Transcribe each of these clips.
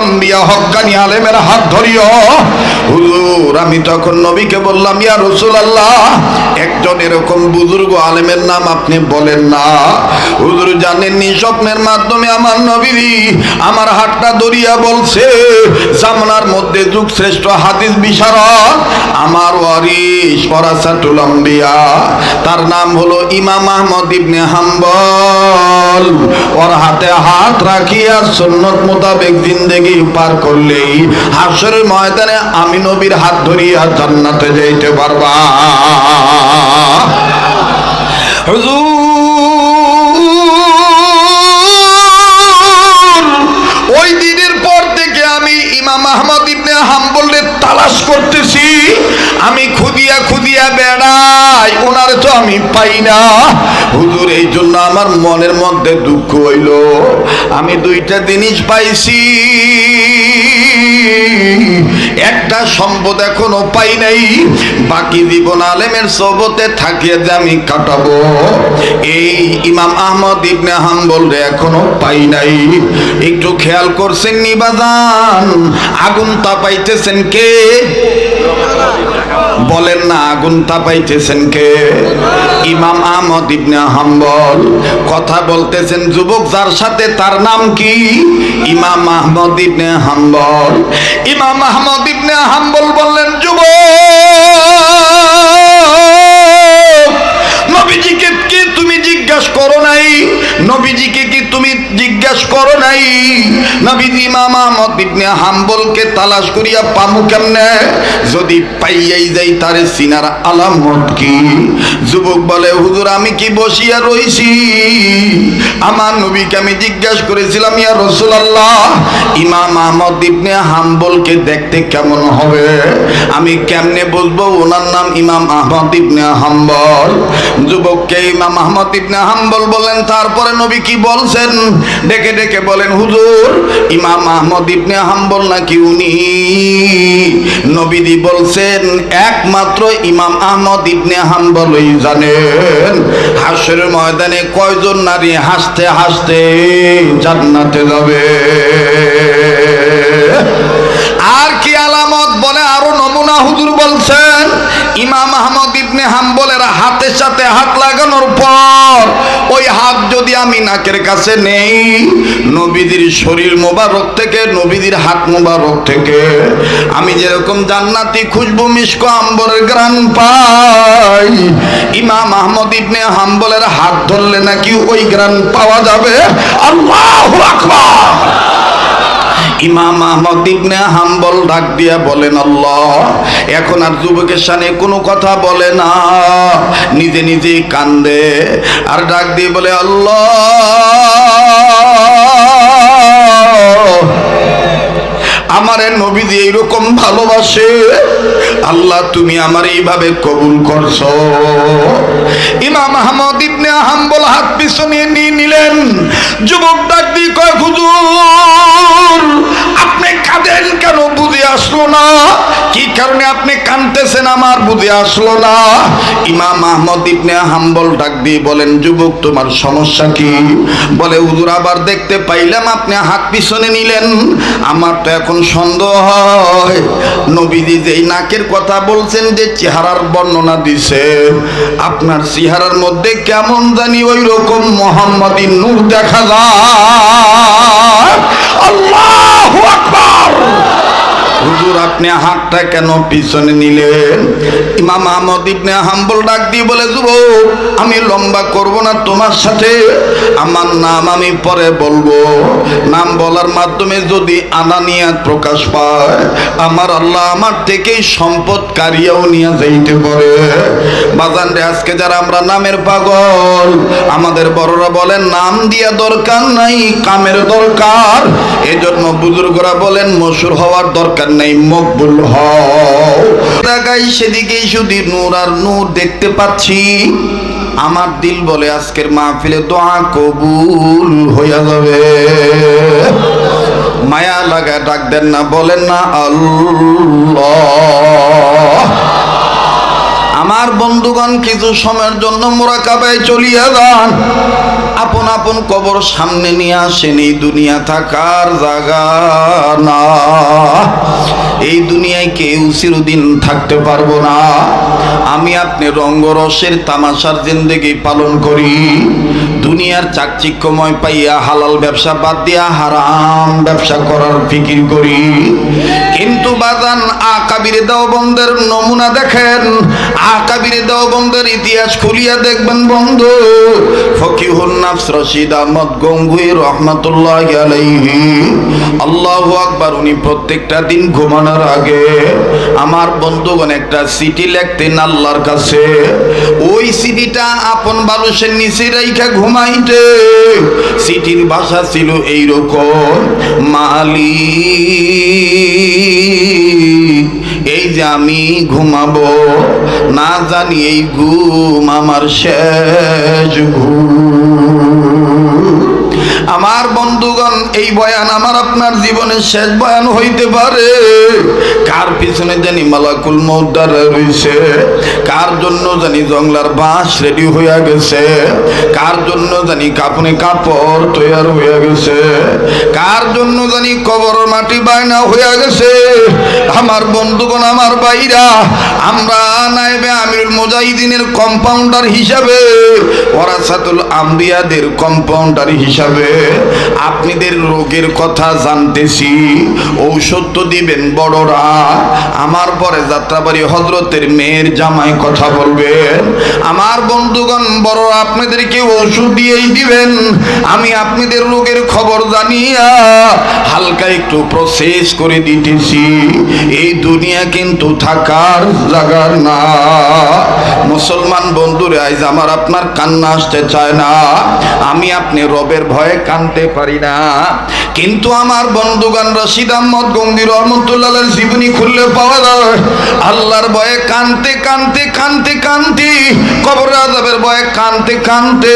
আম্বিয়া আলেমের হাত ধরিও। হুজুর, আমি তখন নবীকে বললাম, ইয়া রাসূলুল্লাহ, একজন এরকম বুজুর্গ আলেমের নাম আপনি বলেন না। হুজুর জানেননি স্বপ্নের মাধ্যমে আমার নবীজি আমার হাতটা দরিয়া বলছে জামনার মধ্যে যুগ শ্রেষ্ঠ হাদিস বিশারদ, আমার ওয়ারিস ওয়ারাসাতুল আম্বিয়া। তার নাম হলো ইমাম আহমদ ইবনে হাম্বল। ওর হাতে হাত রাখিয়া সুন্নত মোতাবেক জিন্দেগি পার করলেই হাসরের ময়দানে আমি নবীর হাত ধরিয়া জান্নাতে যাইতে পারবা। ওই দিনের পর থেকে আমি ইমাম আহমদ ইবনে হাম্বলের তালাশ করতেছি। আমি খুদিয়া খুদিয়া বেড়াই, ওনার তো আমি পাই না। হুজুর, এই জন্য আমার মনের মধ্যে দুঃখ হইল। আমি দুইটা জিনিস পাইছি। একটা সম্পদ এখনও পাই নাই। বাকি জীবন আলেমের সবতে থাকিয়ে যে আমি কাটাবো। এই ইমাম আহমদ ইবনে হাম্বল রে এখনও পাই নাই। একটু খেয়াল করছেন নিবাদান আগুন তা পাইতেছেন কে? বলেন না, আগুন তাপাইতেছেন কে? ইমাম আহমদ ইবনে হাম্বল কথা বলতেছেন, যুবক যার সাথে তার নাম কি? ইমাম আহমদ ইবনে হাম্বল। ইমাম আহমদ ইবনে হাম্বল বললেন, যুবক, নবীজিকে কি তুমি জিজ্ঞাসা করো নাই? নবীজিকে তুমি জিজ্ঞাসা করো নাই। নবীজি ইমাম আহমদ ইবনে হাম্বলকে তালাশ করিয়া পামু কেমনে? যদি পাইয়াই যাই তারে সিনার আলামত কি? যুবক বলে, হুজুর, আমি কি বসিয়া রইছি? আমার নবীকে আমি জিজ্ঞাসা করেছিলাম, ইয়া রাসূলুল্লাহ, ইমাম আহমদ ইবনে হাম্বলকে দেখতে কেমন হবে? আমি কেমনে বুঝব ওনার নাম ইমাম আহমদ ইবনে হাম্বল? যুবককে ইমাম আহমদ ইবনে হাম্বল বলেন, তারপরে নবী কি বলছেন ডেকে ডেকে বলেন, হুজুর, ইমাম আহমদ ইবনে হাম্বল নাকি উনি? নবীদি বলছেন, একমাত্র ইমাম আহমদ ইবনে হাম্বলই জানেন। হাসের ময়দানে কয়জন নারী হাসতে হাসতে জান্নাতে যাবে? আর কি আলামত বলে, আরও নমুনা হুজুর বলছেন, ইমাম আহমদ ইবনে হাম্বলের হাতের সাথে হাত লাগানোর পর ওই হাত যদি আমি নাকের কাছে নেই নবীদের শরীর মোবারক থেকে নবীদের হাত মোবারক থেকে, আমি যেরকম জান্নাতি খুশবু মিশক আম্বরের গ্রাম পাই, ইমাম আহমদ ইবনে হাম্বলের হাত ধরলে নাকি ওই গ্রাম পাওয়া যাবে? আল্লাহু আকবার! ইমাম আহমদ ইবনে হাম্বল ডাক দিয়া বলেন, আল্লাহ, এখন আর যুবকের সামনে কোনো কথা বলে না। নিজে নিজে কান্দে আর ডাক দিয়ে বলে, আল্লাহ, আমারে নবীজি এইরকম ভালোবাসে। আল্লাহ, তুমি আমার এইভাবে কবুল করছ। ইমাম আহমদ ইবনে হাম্বল হাত পিছনে নিয়ে নিলেন। যুবক ডাক দিয়ে কয়, হুজুর কাঁদেন কেন? বুঝে আসলো না। কি কারণে আপনি কাঁদতেছেন? আমার বুঝে আসলো না। ইমাম আহমদ ইবনে হাম্বল ডাক দিয়ে বলেন, যুবক, তোমার সমস্যা কি? বলে, হুজুর, আবার দেখতে পাইলাম আপনি হাত পিছনে নিলেন। আমার তো এখন সন্দেহ হয়। নবীজি যেই নাকের কথা বলছেন, যে চেহারার বর্ণনা দিছে, আপনার চেহারার মধ্যে কেমন জানি ওই রকম মোহাম্মদী নূর দেখা যায়। আল্লাহু! হুজুর, আপনি হাতটা কেন পিছনে নিলেন? ইমাম আহমদ ইবনে হাম্বল ডাক দিয়ে বলে, যুবক, আমি লম্বা করব না তোমার সাথে? আমার নাম আমি পরে বলব। নাম বলার মাধ্যমে যদি আনানিয়াত প্রকাশ পায়, আমার আল্লাহ আমার থেকেই সম্পদ কারিয়াও নিয়ে যাইতে পারে। বাজান রে, আজকে যারা আমরা নামের পাগল, আমাদের বড়রা বলেন, নাম দিয়া দরকার নাই, কামের দরকার। এজন্য বুজুর্গরা বলেন, মশুর হওয়ার দরকার নেই, মকবুল জায়গায় সেদিকেই শুধু নূর আর নূর দেখতে পাচ্ছি। আমার দিল বলে আজকের মাহফিলে দোয়া কবুল হইয়া যাবে। মায়া লাগা ডাক দেন না, বলেন না আল্লাহ। আমার বন্ধুগণ, কিছু সময়ের জন্য মোরাকাবায় চলিয়া যান। আপন কবর সামনে নিয়ে আসেন, এই দুনিয়া থাকার জায়গা না। এই দুনিয়ায় কেউ চিরদিন থাকতে পারব না। আমি আপনি রঙ্গরসের তামাশার জিন্দেগি পালন করি। দুনিয়ার চাকচিক্যময় পাইয়া হালাল ব্যবসা বাদ দিয়া হারাম ব্যবসা করার ফিকির করি। কিন্তু বাজান আকাবিরে দেওবন্দের নমুনা দেখেন, আকাবিরে দেওবন্দের ইতিহাস খুলিয়া দেখবেন বন্ধু, ফকিহুন নাফস রশিদ আহমদ গঙ্গুই রহমাতুল্লাহ আলাইহি। আল্লাহু আকবার, উনি প্রত্যেকটা দিন ঘুমানোর আগে আমার বন্ধুগণ একটা সিটি লিখতেন আল্লাহর কাছে। ওই সিটিটা আপন বালুসের নিচে রাইখা ঘুমাইতে। সিটির ভাষা ছিল এইরকম মালি এই যে আমি ঘুমাবো, না জানি এই ঘুম আমার শেষ ঘুম। আমার বন্ধুগণ, এই বয়ান আমার আপনার জীবনের শেষ বয়ান হইতে পারে। কার পিছনে জানি মালাকুল মৌদার রয়েছে? কার জন্য জানি জংলার বাঁশ রেডি হইয়া গেছে? কার জন্য জানি কাপনে কাপড় তৈয়ার হইয়া গেছে? কার জন্য জানি কবর মাটি বায়না হইয়া গেছে? আমার বন্ধুগণ, আমার বাইরা আমরা নাইবে আমিরুল মুজাহিদিনের কম্পাউন্ডার হিসাবে, ওরাসাতুল আম্বিয়াদের কম্পাউন্ডার হিসাবে আপনাদের রোগের কথা জানতেছি। ঔষধ তো দিবেন বড়রা। আমার পরে যাত্রাবাড়ি হজরতের মেয়ের জামাই কথা বলবেন। আমার বন্ধুগণ, বড়রা, আপনাদেরকে ওষুধ দিয়েই দিবেন। আমি আপনাদের রোগের খবর জানিয়া হালকা একটু প্রসেস করে দিতেছি। এই দুনিয়া কিন্তু থাকার জায়গার না। মুসলমান বন্ধুরে আজ আমার আপনার কান্না আসতে চায় না। আমি আপনি রবের ভয়ে কানতে পারি না। কিন্তু আমার বন্ধুগান রশিদ আহমদ গঙ্গি রহমতুল্লাহ জীবনী খুললে পাওয়া যায়, আল্লাহর ভয়ে কানতে কানতে কানতে কানতে, কবর আজাবের ভয়ে কানতে কানতে,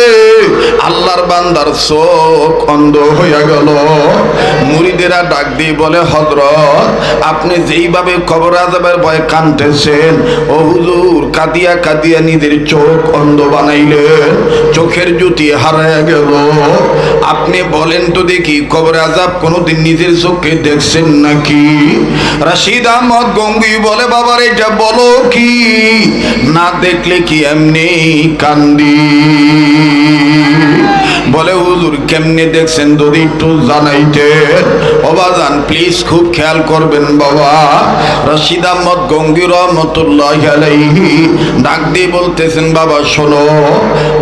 আল্লাহর বান্দার চোখ অন্ধ হইয়া গেল। মুড়িদেরা ডাক দিয়ে বলে হজরত আপনি যেইভাবে কবর আজাবের ভয়ে কানতেছেন, ও হুজুর কাঁদিয়া কাঁদিয়া নিজের চোখ অন্ধ বানাইলেন চোখের জ্যোতি হারায় গেল। আপনি বলেন তো দেখি, কবর আজাব কোনোদিন নিজের চোখে দেখছেন নাকি? রাশিদ আহমদ গঙ্গি বলে, বাবার এটা বলো কি? না দেখলে কি এমনি কান্দি? বলে, হুজুর, কেমনে দেখছেন? যদি একটু জানাইতে। অবাজান প্লিজ খুব খেয়াল করবেন, বাবা। রশিদ আহমদ গঙ্গির রহমতুল্লাহ আলাইহি ডাক দিয়ে বলতেছেন, বাবা, শোনো,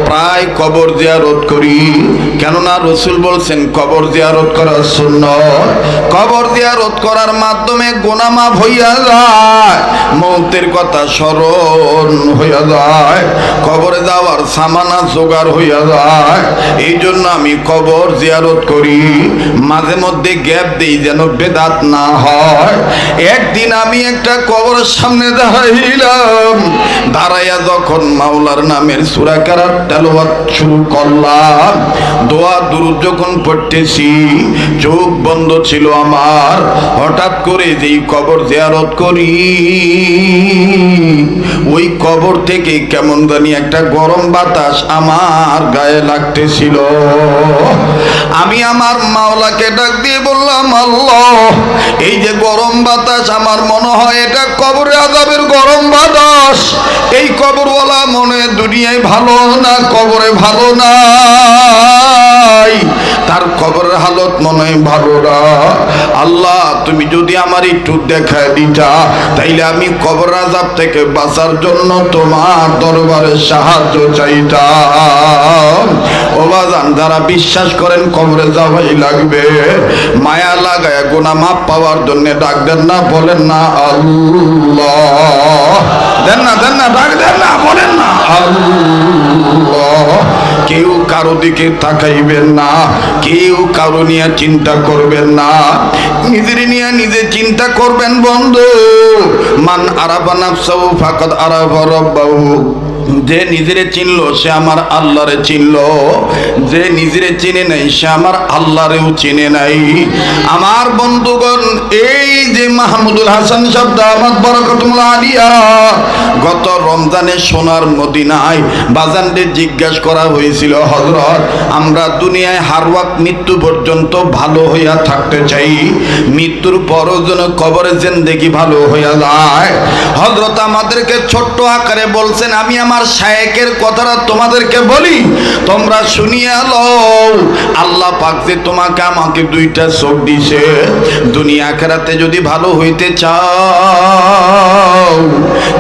প্রায় কবর জিয়ারত করি। কেননা রসুল বলছেন, কবর জিয়ারত করার শূন্য কবর জিয়ারত করার মাধ্যমে গোনামাপ হইয়া যায়, মৌতের কথা স্মরণ হইয়া যায়, কবরে যাওয়ার সামানা জোগাড় হইয়া যায়। এই জন্য আমি কবর জিয়ারত করি। মাঝে মধ্যে গ্যাপ দেই যেন বেদাত না হয়। একদিন আমি একটা কবরের সামনে দাঁড়াইলাম। দাঁড়াইয়া যখন মাওলার নামের সুরাকারার তেলোয়াত শুরু করলাম, দোয়া দুরু যখন পড়তেছি, চোখ বন্ধ ছিল আমার। হঠাৎ করে যেই কবর জিয়ারত করি, ওই কবর থেকে কেমন জানি একটা গরম বাতাস আমার গায়ে লাগতেছিল। আমি আমার মাওলাকে ডাক দিয়ে বললাম, আল্লাহ, এই যে গরম বাতাস, আমার মনে হয় এটা কবরে আজাবের গরম বাতাস। এই কবরওয়ালা মনে দুনিয়ায় ভালো না, কবরে ভালো নাই। তার কবরের হালত মনে হয় ভালো না। আল্লাহ, তুমি যদি আমার একটু দেখায় দিতা, তাইলে আমি কবর আজাব থেকে বাঁচার জন্য তোমার দরবারে সাহায্য চাইতাম। ও বাজান যারা বিশ্বাস করেন কবরে যাওয়াই লাগবে। মায়া লাগায় গোনা মাপ পাওয়ার জন্য ডাক দেন না, বলেন না আল্লাহ। দেন না দেন না, ডাক দেন না, বলেন না আল্লাহ। কেউ কারও দিকে তাকাইবেন না, কেউ কারও নিয়ে চিন্তা করবেন না। নিজের নিয়ে নিজে চিন্তা করবেন বন্ধু। মান আরাফা নাফসাহু ফাকাদ আরাফা রাব্বাহু। যে নিজেরে চিনলো, সে আমার আল্লাহরে চিনলো। যে নিজেরে চিনে নাই, সে আমার আল্লাহরেও চিনে নাই। আমার বন্ধুগণ, এই যে মাহমুদুল হাসান শব্দ আমার বরকতুল আলিয়া, গত রমজানে সোনার মদিনায় বাজানদের জিজ্ঞাসা করা হয়েছিল হজরত আমরা দুনিয়ায় হারওয়াক মৃত্যু পর্যন্ত ভালো হইয়া থাকতে চাই। মৃত্যুর পরও যেন কবরে জেন্দেগি ভালো হইয়া যায়। হজরত আমাদেরকে ছোট্ট আকারে বলছেন, আমি আমার শায়েকের কথাটা তোমাদেরকে বলি। তোমরা শুনিয়া লও। আল্লাহ পাক যে তোমাকে আমাকে দুইটা চোখ দিছে দুনিয়া খেরাতে যদি ভালো হইতে চাও,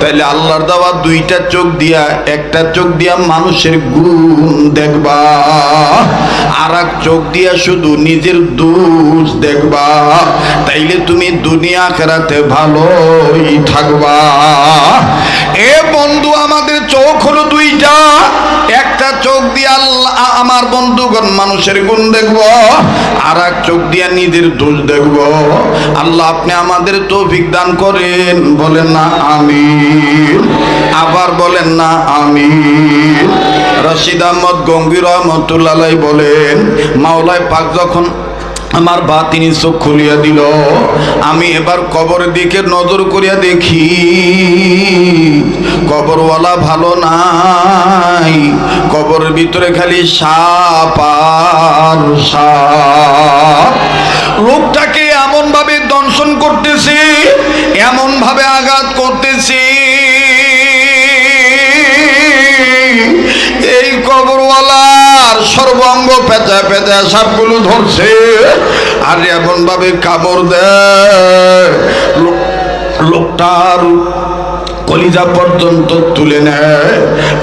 তাহলে আল্লাহর দেওয়া দুইটা চোখ দিয়া, একটা চোখ দিয়া মানুষের গুণ দেখবা। আর এক চোখ দিয়া শুধু নিজের দোষ দেখবা। তাইলে তুমি দুনিয়া খেরাতে ভালোই থাকবা। এ বন্ধু আমাদের চোখ হলো দুইটা। একটা চোখ দিয়ে আল্লাহ আমার বন্ধুগণ মানুষের গুণ দেখব আর এক চোখ দিয়ে নিজের দোষ দেখব। আল্লাহ, আপনি আমাদের তৌফিক দান করেন, বলেন না, আমিন। আবার বলেন না, আমিন। রশিদ আহমদ গঙ্গির রহমতুল্লাহ বলেন, মাওলায় পাক যখন আমার বা তিনি চোখ খুলিয়া দিল। আমি এবার কবরের দিকে নজর করিয়া দেখি, কবরওয়ালা ভালো নাই। কবরের ভিতরে খালি সাপ আর সাপ। লোকটাকে এমন ভাবে দংশন করতেছে এমন ভাবে আঘাত করতেছে এই কবরওয়ালার সর্বাঙ্গ পেঁচা পেঁচা সাপগুলো ধরছে। আর এমন ভাবে কামড় দেয়। লোক- লোকটার কলিজা পর্যন্ত তুলে নেয়।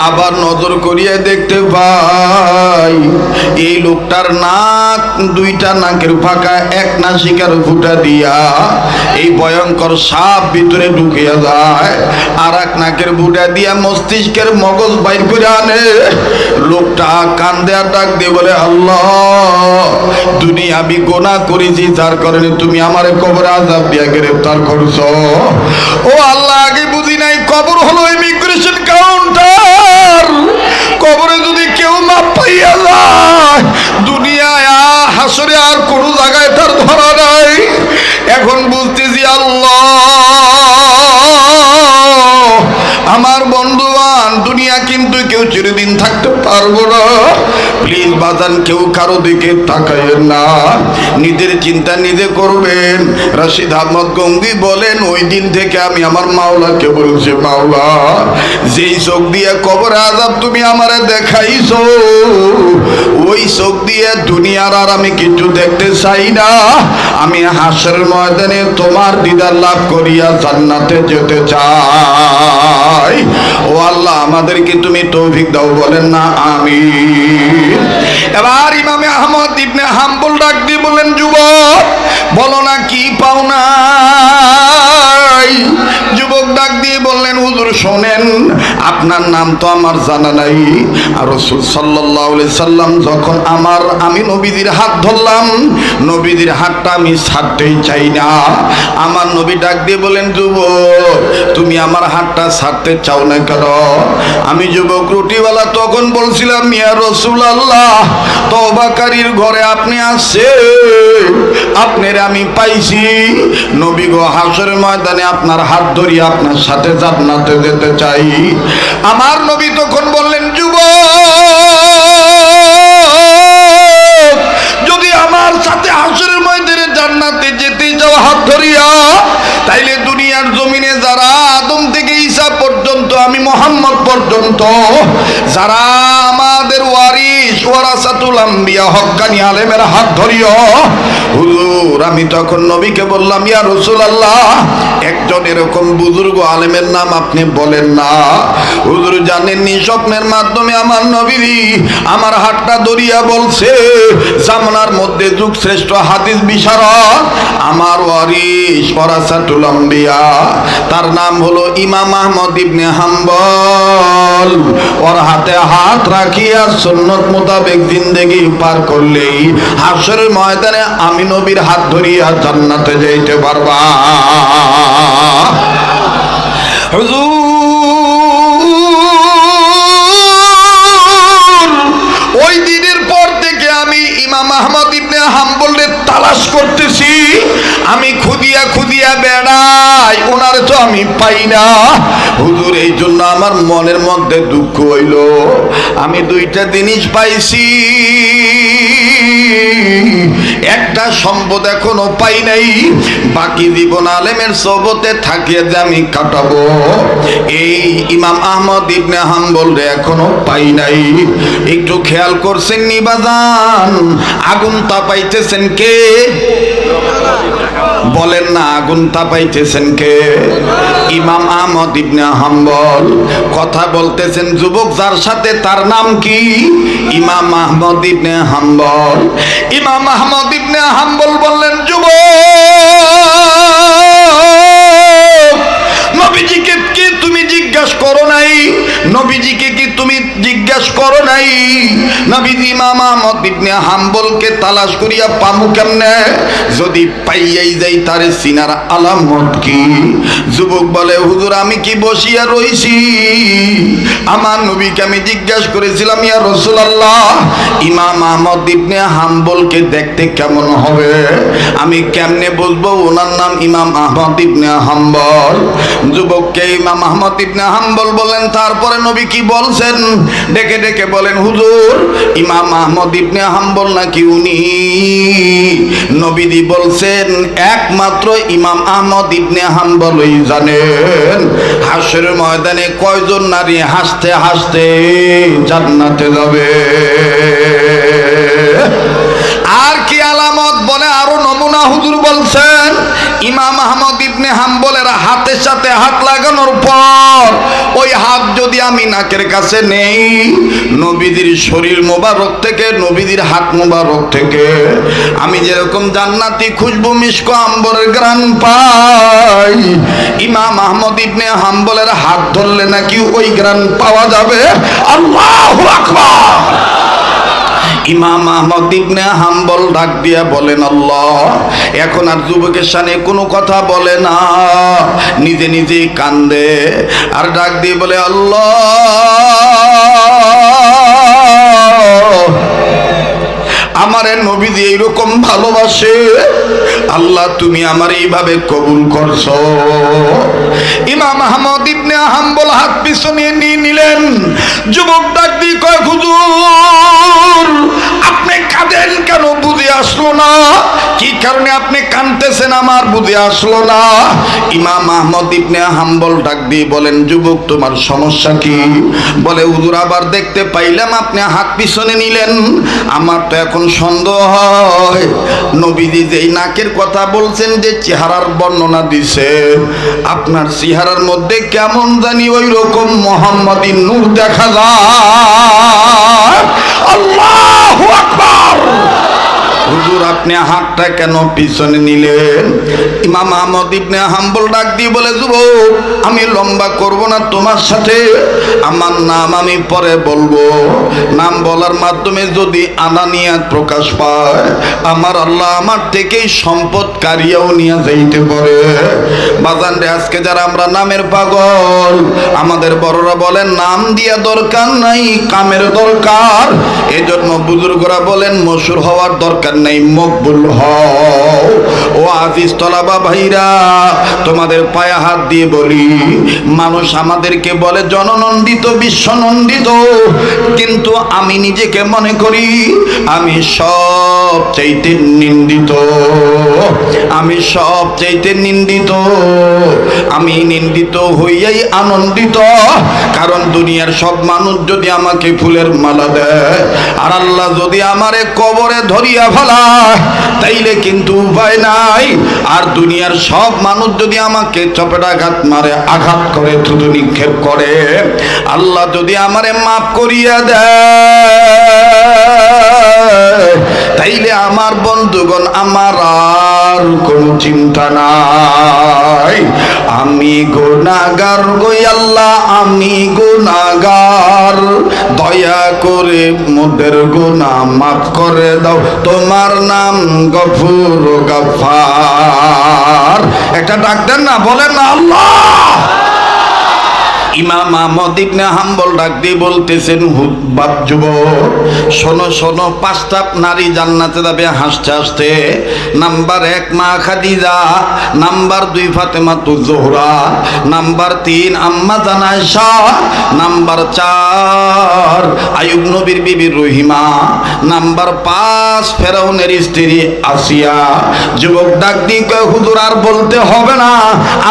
আবার নজর করিয়ে দেখতে পাই, এই লোকটার নাক, দুইটা নাকের ফাঁকা, এক নাসিকার ফুটা দিয়া এই ভয়ঙ্কর সাপ ভিতরে ঢুকিয়া যায়। আর এক নাকের ফুটা দিয়া মস্তিষ্কের মগজ বাইর করে আনে। লোকটা কান্দে ডাক দিয়ে বলে, আল্লাহ দুনিয়া আমি গোনা করেছি, যার কারণে তুমি আমার কবরে আজাব দিয়া গ্রেফতার করছ। ও আল্লাহ, আগে কবর হলো ইমিগ্রেশন কাউন্টার কবরে যদি কেউ মাপ পাইয়া যায়, দুনিয়ায় হাসরে আর কোনো জায়গায় তার ধরা নাই। এখন বুঝতেছি আল্লাহ, আমার বন্ধুবান দুনিয়া কিন্তু কেউ চিরদিন থাকতে পারব না। প্লিজ বাজান কেউ কারও দিকে তাকাইয়েন না। নিজের চিন্তা নিজে করবেন। রশিদ আহমদ গঙ্গি বলেন, ওই দিন থেকে আমি আমার মাওলাকে বলছি, মাওলা, যেই চোখ দিয়ে কবর আজাব তুমি আমারে দেখাইছো, ওই চোখ দিয়ে দুনিয়ার আর আমি কিছু দেখতে চাই না। আমি হাসের ময়দানে তোমার দিদার লাভ করিয়া জান্নাতে যেতে চাই। ও আল্লাহ, আমাদেরকে তুমি তৌফিক দাও, বলেন না আমি এবার ইমামে আহমদ ইবনে হাম্বল ডাক দিয়ে বলেন যুবক বলো না কি পাও নাই হুজুর শোনেন, আপনার নাম তো আমার জানা নাই। আর রসুল সাল্লাহ সাল্লাম যখন আমার, আমি নবীদের হাত ধরলাম, নবীদের হাতটা আমি ছাড়তেই চাই না। আমার নবী ডাক দিয়ে বলেন, যুবক, তুমি আমার হাতটা ছাড়তে চাও না কেন? আমি যুবক রুটিওয়ালা তখন বলছিলাম মিয়া রসুল আল্লাহ তবাকারীর ঘরে আপনি আসছে আপনার আমি পাইছি। নবী গো হাসর ময়দানে আপনার হাত ধরি আপনার সাথে জান্নাতে যেতে চাই। আমার নবী তখন বললেন, যুবক, যদি আমার সাথে হাসরের ময়দানে জান্নাতে যেতে যাও হাত ধরিয়া, তাইলে দুনিয়ার জমিনে যারা আদম থেকে ঈসা পর্যন্ত, আমি মোহাম্মদ পর্যন্ত, যারা আমাদের ওয়ারিস ওয়ারাসাতুল আম্বিয়া হক্কানি আলেমের হাত ধরিও। হুজুর, আমি তখন নবীকে বললাম, ইয়া রাসূলুল্লাহ, একজন এরকম বুজুর্গ আলেমের নাম আপনি বলেন না। হুজুর, জানেননি, স্বপ্নের মাধ্যমে আমার নবী আমার হাতটা ধরিয়া বলছে, জামনার মধ্যে যুগ শ্রেষ্ঠ হাদিস বিশারদ, আমার ওয়ারিস ওয়ারাসাতুল আম্বিয়া। তার নাম হলো ইমাম আহমদ ইবনে হাম্বল। ওর হাতে হাত রাখিয়া আর সন্ন্যত মোতাবেক জিন্দেগি পার করলেই হাসরের ময়দানে আমি নবীর হাত ধরিয়া জান্নাতে যাইতে পারবা। ওই দিনের পর থেকে আমি ইমাম আহমদ ইবনে হাম্বলের তালাশ করতেছি। আমি খুদিয়া খুদিয়া বেড়া বেড়াই ওনার তো আমি পাই না। হুজুর, এই জন্য আমার মনের মধ্যে দুঃখ হইল। আমি দুইটা জিনিস পাইছি। একটা সম্পদ এখনও পাই নাই। বাকি জীবন আলেমের সবতে থাকিয়ে যে আমি কাটাবো। এই ইমাম আহমদ ইবনে হাম্বল এখনও পাই নাই। একটু খেয়াল করছেন নিবাজান আগুন তাপাইতেছেন কে? বলেন না, আগুন তাপাইতেছেন কে? ইমাম আহমদ ইবনে হাম্বল কথা বলতেছেন, যুবক যার সাথে তার নাম কি? ইমাম আহমদ ইবনে হাম্বল। ইমাম আহমদ ইবনে হাম্বল বললেন যুবক নবীজিকে কি তুমি জিজ্ঞাসা করো নাই? নবীজিকে কি তুমি জিজ্ঞাসা করো নাই। নবীজি ইমাম আহমদ ইবনে হাম্বলকে তালাশ করিয়া, পামু কেমনে? যদি পাইয়াই যাই তারে সিনার আলামত কি? যুবক বলে, হুজুর, আমি কি বসিয়া রইছি? আমার নবীকে আমি জিজ্ঞাসা করেছিলাম, ইয়া রাসূলুল্লাহ, ইমাম আহমদ ইবনে হাম্বলকে দেখতে কেমন হবে? আমি কেমনে বলব ওনার নাম ইমাম আহমদ ইবনে হাম্বল? যুবককে ইমাম আহমদ ইবনে হাম্বল বলেন তারপরে নবী কি বলছেন? ডেকে ডেকে বলেন, হুজুর, ইমাম আহমদ ইবনে হাম্বল নাকি উনি? নবীদি বলছেন, একমাত্র ইমাম আহমদ ইবনে হাম্বলই জানেন। হাসের ময়দানে কয়জন নারী হাসতে হাসতে জান্নাতে যাবে? আর হুজুর বলছেন, ইমাম আহমদ ইবনে হাম্বলের হাতের সাথে হাত লাগানোর পর ওই হাত যদি আমি নাকের কাছে নেই নবীদের শরীর মোবারক থেকে নবীদের হাত মোবারক থেকে, আমি যেরকম জান্নাতি খুশবু মিশক আম্বরের গ্রান পাই, ইমাম আহমদ ইবনে হাম্বলের হাত ধরলে নাকি ওই গ্রান পাওয়া যাবে? আল্লাহু আকবার! ইমাম আহমদ ইবনে হাম্বল ডাক দিয়া বলেন, আল্লাহ, এখন আর যুবকের সামনে কোনো কথা বলে না। নিজে নিজেই কান্দে আর ডাক দিয়ে বলে, আল্লাহ আমারে নবীজি এইরকম ভালোবাসে? আল্লাহ, তুমি আমার এইভাবে কবুল করছ। ইমাম আহমদ ইবনে হাম্বল হাত পিছনে নিয়ে নিলেন। যুবক ডাক দিয়ে কয়, হুজুর, আপনি কাঁদেন কেন? আসলো না? কি কারণে আপনি কাঁদতেছেন আমার বুঝে আসলো না? ইমাম আহমদ ইবনে হাম্বল ডাক দিয়ে বলেন, যুবক, তোমার সমস্যা কি? বলে, হুজুর, আবার দেখতে পাইলাম আপনি হাত পিছনে নিলেন। আমার তো এখন সন্দেহ হয়। নবীজি যেই নাকের কথা বলছেন, যে চেহারার বর্ণনা দিছে, আপনার চেহারার মধ্যে কেমন জানি ওই রকম মোহাম্মদী নূর দেখা যায়। আল্লাহু আকবার! আপনি হাতটা কেন পিছনে নিলেন? ইমাম আহমদ ইবনে হাম্বল ডাক দিয়ে বলে, যুবক, আমি লম্বা করব না তোমার সাথে। আমার নাম আমি পরে বলব। নাম বলার মাধ্যমে যদি আনানিয়াত প্রকাশ পায়, আমার আল্লাহ আমার থেকেই সম্পদ কারিয়াও নিয়ে যাইতে পারে। বাজান আজকে যারা আমরা নামের পাগল, আমাদের বড়রা বলেন, নাম দিয়া দরকার নাই, কামের দরকার। এজন্য বুজুর্গরা বলেন, মশুর হওয়ার দরকার নেই নাই মকবুল হও। ও আজিজ তলাবা ভাইরা, তোমাদের পায়ে হাত দিয়ে বলি, মানুষ আমাদেরকে বলে জননন্দিত, বিশ্বনন্দিত। কিন্তু আমি নিজেকে মনে করি, আমি সব চাইতে নিন্দিত। আমি সব চাইতে নিন্দিত। আমি নিন্দিত হইয়াই আনন্দিত। কারণ দুনিয়ার সব মানুষ যদি আমাকে ফুলের মালা দেয়, আর আল্লাহ যদি আমারে কবরে ধরিয়া ফেলায় তাইলে কিন্তু উপায় নাই। আর দুনিয়ার সব মানুষ যদি আমাকে চপেটাঘাত মারে, আঘাত করে, থুতু নিক্ষেপ করে, আল্লাহ যদি আমারে মাফ করিয়া দেয় তাইলে আমার বন্ধুগণ, আমার আর কোনো চিন্তা নাই। আমি গুনাগার গই আল্লাহ, আমি গুনাগার দয়া করে মোদের গুনা মাফ করে দাও, তোমার নাম গফুর গফার একটা ডাক দেন না, বলেন না, আল্লাহ! ইমাম আহমদ ইবনে হাম্বল ডাক দিয়ে বলতেছেন বাপ যুবক, শোনো শোনো, পাঁচটা নারী জান্নাতে যাবে, হাসতে হাসতে। নাম্বার এক মা খাদিজা, নাম্বার দুই ফাতেমা তু জোহরা, নাম্বার তিন আম্মা জানাইশা নাম্বার চার আয়ুব নবীর বিবি রহিমা, নাম্বার পাঁচ ফেরাউনের স্ত্রী আসিয়া। যুবক ডাক দিয়ে হুজুর, আর বলতে হবে না।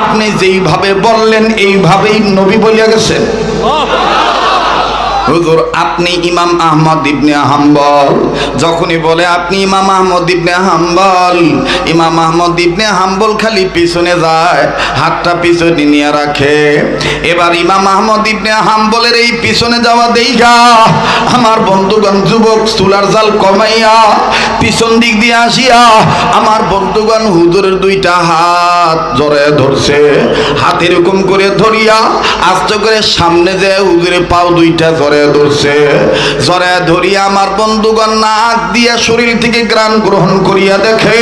আপনি যেইভাবে বললেন, এইভাবেই নবী বলিয়া গেছেন হুজুর, আপনি ইমাম আহমদ ইবনে হাম্বল। যখনই বলে, আপনি ইমাম আহমদ ইবনে হাম্বল, ইমাম আহমদ ইবনে হাম্বল খালি পিছনে যায়, হাতটা পিছনে নিয়ে রাখে। এবার ইমাম আহমদ ইবনে হাম্বলের এই পিছনে যাওয়া দেইগা আমার বন্ধুগণ, যুবক, চুলার জাল কমাইয়া, পিছন দিক দিয়ে আসিয়া, আমার বন্ধুগণ হুজুরের দুইটা হাত জড়ে ধরছে, হাত এরকম করে ধরিয়া, আস্তে করে সামনে যে হুজুরে পাও দুইটা জড়ে ধরছে। জরে ধরিয়া আমার বন্ধুগণ নাক দিয়া শরীর থেকে গ্রাণ গ্রহণ করিয়া দেখে,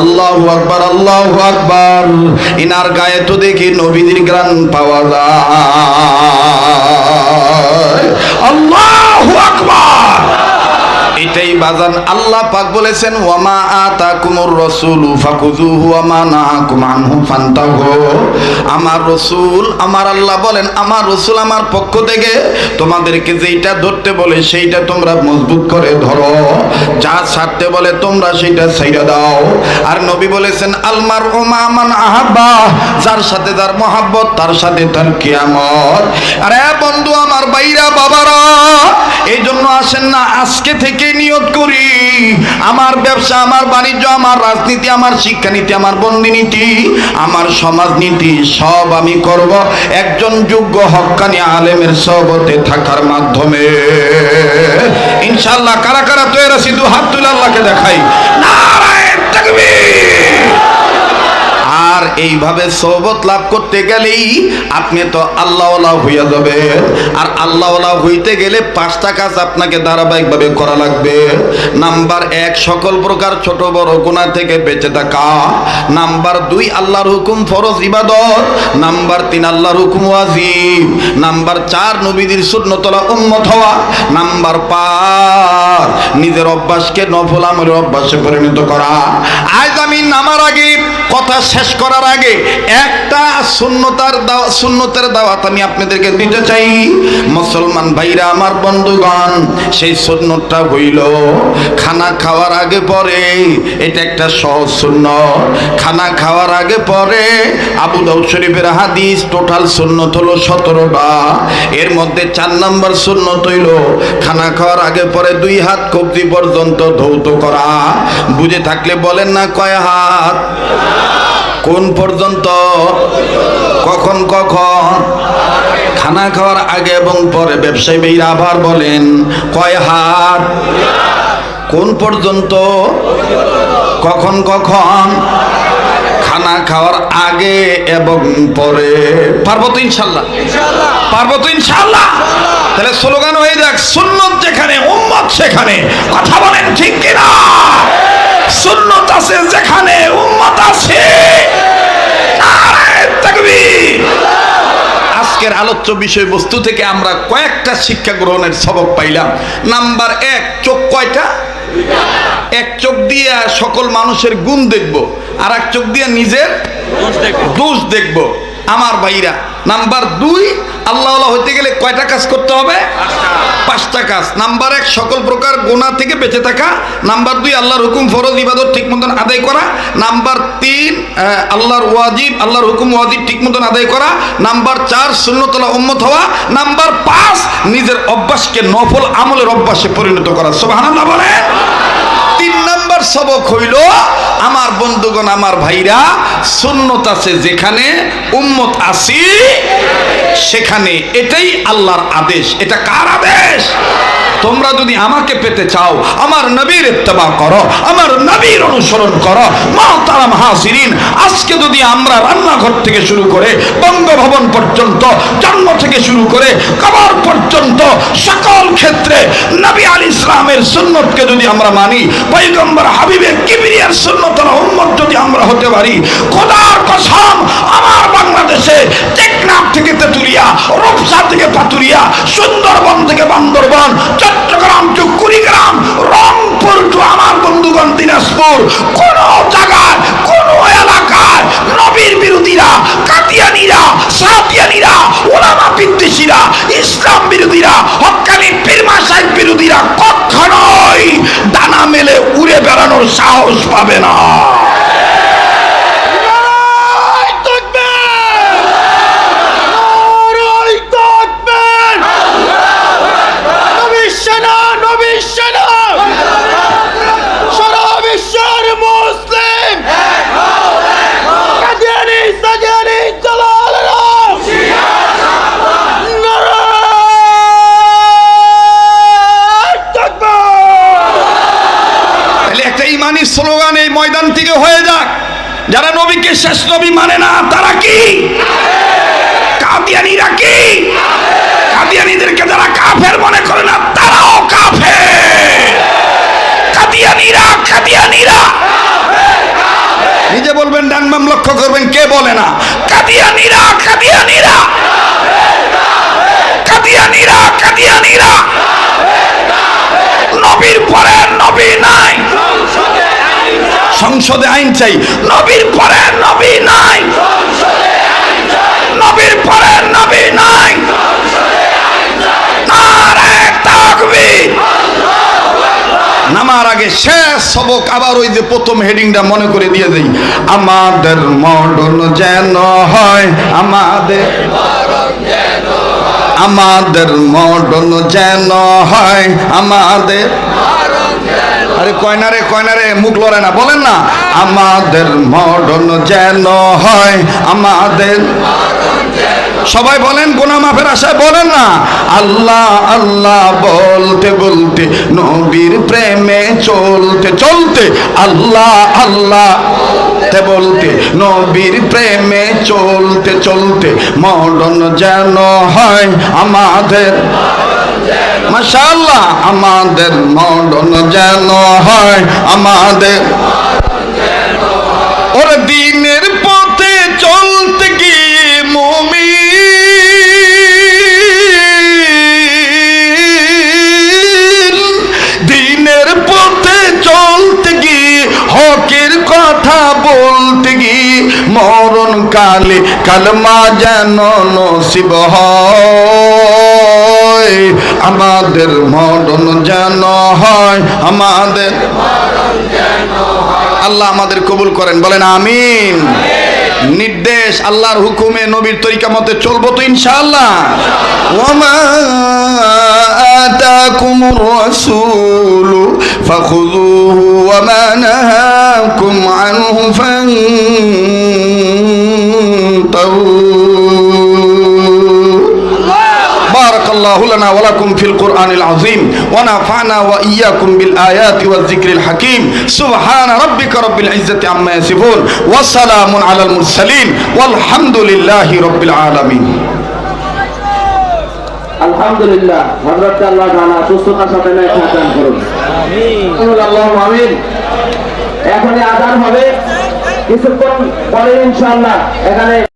আল্লাহ আকবার আল্লাহ আকবার, ইনার গায়ে তো দেখি নবীদের গ্রাণ পাওয়া যায়। আল্লাহ আকবার! এটাই বাজান আল্লাহ পাক বলেছেন, ওয়ামা আতাকুমুর রাসূলু ফাকুযুহু ওয়ামা নাহাকুম আনহু ফান্তাহু। আমার রসুল, আমার আল্লাহ বলেন, আমার রসুল আমার পক্ষ থেকে তোমাদেরকে যেইটা ধরতে বলে সেইটা তোমরা মজবুত করে ধরো। যা ছাড়তে বলে তোমরা সেইটা ছাইড়া দাও। আর নবী বলেছেন আলমার ওমা মান আহাব্বা। যার সাথে যার মহাব্বত, তার সাথে তার কিয়ামত। আরে বন্ধু, আমার বাইরা বাবারা এই জন্য আসেন না, আজকে থেকে নিয়ত করি। আমার ব্যবসা, আমার বাণিজ্য, আমার রাজনীতি, আমার শিক্ষানীতি, আমার বন্দিনীতি, আমার সমাজনীতি, সব আমি করব। একজন যোগ্য হক্কানি আলেমের সবতে থাকার মাধ্যমে। ইনশাল্লাহ কারা কারা তৈরি দু হাত তুলে আল্লাহকে দেখাই। নারায়ণ তাকবীর! এইভাবে সহবত লাভ করতে গেলেই আপনি তো আল্লাহওয়ালা হইয়া যাবে। আর আল্লাহওয়ালা হইতে গেলে পাঁচটা কাজ আপনাকে ধারাবাহিকভাবে করা লাগবে। নাম্বার এক, সকল প্রকার ছোট বড় গুণা থেকে বেঁচে থাকা। নাম্বার দুই, আল্লাহর হুকুম ফরজ ইবাদত। নাম্বার তিন, আল্লাহর হুকুম ওয়াজিব। নাম্বার চার নবীদের সুন্নতলা উম্মত হওয়া। নাম্বার পাঁচ, নিজের অভ্যাসকে নফল আমলের অভ্যাসে পরিণত করা। আজ আমি নামার আগে কথা শেষ করার আগে একটা শূন্যতার দাওয়া শূন্যতের দাওয়াত আমি আপনাদেরকে দিতে চাই। মুসলমান ভাইরা, আমার বন্ধুগণ, সেই শূন্যটা হইল খানা খাওয়ার আগে পরে, এটা একটা সহজ শূন্য খানা খাওয়ার আগে পরে আবু দাউদ শরীফের হাদিস টোটাল শূন্যত হলো সতেরোটা। এর মধ্যে চার নম্বর শূন্যত হইল খানা খাওয়ার আগে পরে দুই হাত কবজি পর্যন্ত ধৌত করা। বুঝে থাকলে বলেন না কয় হাত? কোন পর্যন্ত? কখন কখন? খানা খাওয়ার আগে এবং পরে ব্যবসায়ী ভাইরা আবার বলেন, কয় হাত? কোন পর্যন্ত? কখন কখন? খানা খাওয়ার আগে এবং পরে। পারব তো ইনশাল্লাহ? পারব তো ইনশাল্লাহ? তাহলে স্লোগান হয়ে যাক, সুন্নত যেখানে, উম্মত সেখানে। কথা বলেন ঠিক কিনা? সুন্নত আছে যেখানে উম্মত আছে। আজকের আলোচ্য বিষয়বস্তু থেকে আমরা কয়েকটা শিক্ষা গ্রহণের সবক পাইলাম। নাম্বার এক চোখ কয়টা? এক চোখ দিয়ে সকল মানুষের গুণ দেখব আর এক চোখ দিয়ে নিজের দোষ দেখব। আমার ভাইরা। নাম্বার দুই আল্লাহ হইতে গেলে কয়টা কাজ করতে হবে? পাঁচটা। কাজ। নাম্বার এক সকল প্রকার গোনা থেকে বেঁচে থাকা। নাম্বার দুই আল্লাহর হুকুম ফরজ ইবাদত ঠিক মতন আদায় করা। নাম্বার তিন আল্লাহর ওয়াজিব আল্লাহর হুকুম ওয়াজিব ঠিক মতন আদায় করা। নাম্বার চার শূন্যতলা উম্মত হওয়া। নাম্বার পাঁচ নিজের অভ্যাসকে নফল আমলের অভ্যাসে পরিণত করা। সুবহানাল্লাহ বলে তিন নাম্বার সবক হইল আমার বন্ধুগণ আমার ভাইরা সুন্নত আছে যেখানে উম্মত আসি সেখানে এটাই আল্লাহর আদেশ। এটা কার আদেশ? তোমরা যদি আমাকে পেতে চাও, আমার নবীর ইত্তেবা করো, আমার নবীর অনুসরণ করো মহতারাম হাসিরিন আজকে যদি আমরা রান্নাঘর থেকে শুরু করে বঙ্গভবন পর্যন্ত, জন্ম থেকে শুরু করে কবর পর্যন্ত সকল ক্ষেত্রে নবী আলী ইসলামের সুন্নতকে যদি আমরা মানি পৈগম্বর হাবিবের কিবিরিয়ার সুন্নতর উম্মত যদি আমরা হতে পারি, খোদার কসম, আমার বাংলাদেশে টেকনাফ থেকে তেতুল তেতুলিয়া রূপসা থেকে পাতুরিয়া, সুন্দরবন থেকে বান্দরবন, চট্টগ্রাম টু কুড়িগ্রাম, রংপুর টু আমার বন্ধুগণ দিনাজপুর। কোন জায়গায়, কোন এলাকায় নবীর বিরোধীরা কাতিয়ানিরা সাদিয়ানিরা ওলামা বিদ্বেষীরা, ইসলাম বিরোধীরা হক্কানি পীরমা সাহেব বিরোধীরা কখনোই দানা মেলে উড়ে বেড়ানোর সাহস পাবে না। স্লোগান এই ময়দান থেকে হয়ে যাক। যারা নবীকে শেষ নবী মানে না, তারা কি? কাদিয়ানিরা কি? কাদিয়ানিদেরকে যারা কাফের মনে করে না, তারাও কাফের। কাদিয়ানিরা কাদিয়ানিরা। নিজে বলবেন, ডান বাম লক্ষ্য করবেন, কে বলে না? কাদিয়ানিরা কাদিয়ানিরা। কাদিয়ানিরা কাদিয়ানিরা। নবীর পরে নবী নাই সংসদে আইন চাই। নবীর পরে নবী নাই। নবীর পরে নবী নাই। নামার আগে শেষ সবক আবার ওই যে প্রথম হেডিংটা মনে করে দিয়ে দেই। আমাদের মডন যেন হয়, আমাদের আমাদের মডন যেন হয়, আমাদের আরে কয়নারে কয়নারে মুখ লড়ে না, বলেন না। আমাদের মডন যেন হয়, আমাদের সবাই বলেন গোনা মাফের আশায় বলেন না। আল্লাহ আল্লাহ বলতে বলতে, নবীর প্রেমে চলতে চলতে, আল্লাহ আল্লাহ তে বলতে, নবীর প্রেমে চলতে চলতে মডন যেন হয়, আমাদের মাশাআল্লাহ, আমাদের মডন যেন হয়, আমাদের ওর দিনের পথে চলতে গিয়ে মমি দিনের পথে চলতে গিয়ে, হকের কথা বলতে গিয়ে মরণ কালে কালমা যেন নসিব হয়। আমাদের মরণ যেন হয়, আমাদের আল্লাহ আমাদের কবুল করেন। বলেন আমিন। নির্দেশ, আল্লাহর হুকুমে নবীর তরিকা মতে চলবো তো ইনশাআল্লাহ। বারাকাল্লাহু লানা ওয়া লাকুম ফিল কোরআনিল আযীম ওয়া নাফা'না ওয়া ইয়াকুম বিল আয়াতি ওয়াজ যিকরিল হাকীম। সুবহান রাব্বিকা রাব্বিল ইজ্জাতি আম্মা ইয়াসিফুন ওয়া সালামুন আলাল মুরসালিন। ওয়াল হামদুলিল্লাহি রাব্বিল আলামিন। আলহামদুলিল্লাহ, হযরত আল্লাহ তাআলা সুস্থতার সাথে নেক দান করুন। আমিন। আল্লাহু আমিন। এখনই আযান হবে। কিছুক্ষণ পরে ইনশাআল্লাহ এখানে